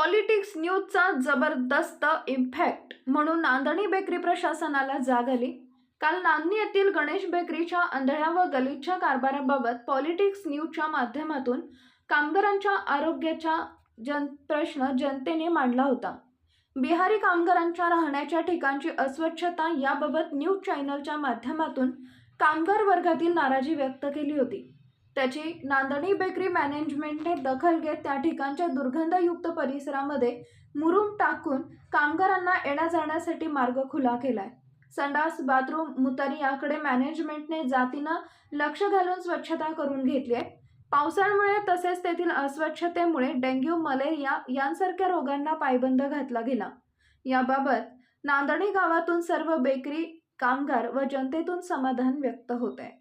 Politics न्यूजचा जबरदस्त impact म्हणून नांदणी bakery प्रशासनाला जाग आली. काल नांदणी येथील गणेश बेकरीच्या आंधळ्या व गलिच्छ कारभाराबाबत पॉलिटिक्स न्यूजच्या माध्यमातून कामगारांच्या आरोग्याचा जन प्रश्न जनतेने मांडला होता. बिहारी कामगारांच्या राहण्याच्या ठिकाणची अस्वच्छता याबाबत न्यूज चॅनलच्या माध्यमातून कामगार वर्गातील नाराजी व्यक्त केली होती. त्याची नांदणी बेकरी मॅनेजमेंटने दखल घेत त्या ठिकाणच्या दुर्गंधयुक्त परिसरामध्ये मुरुम टाकून कामगारांना येण्या जाण्यासाठी मार्ग खुला केलाय. संडास बाथरूम मुतारी याकडे मॅनेजमेंटने जातीनं लक्ष घालून स्वच्छता करून घेतली आहे. पावसाळ्यामुळे तसेच तेथील अस्वच्छतेमुळे डेंग्यू मलेरिया यांसारख्या रोगांना पायबंद घातला गेला. याबाबत नांदणी गावातून सर्व बेकरी कामगार व जनतेतून समाधान व्यक्त होत आहे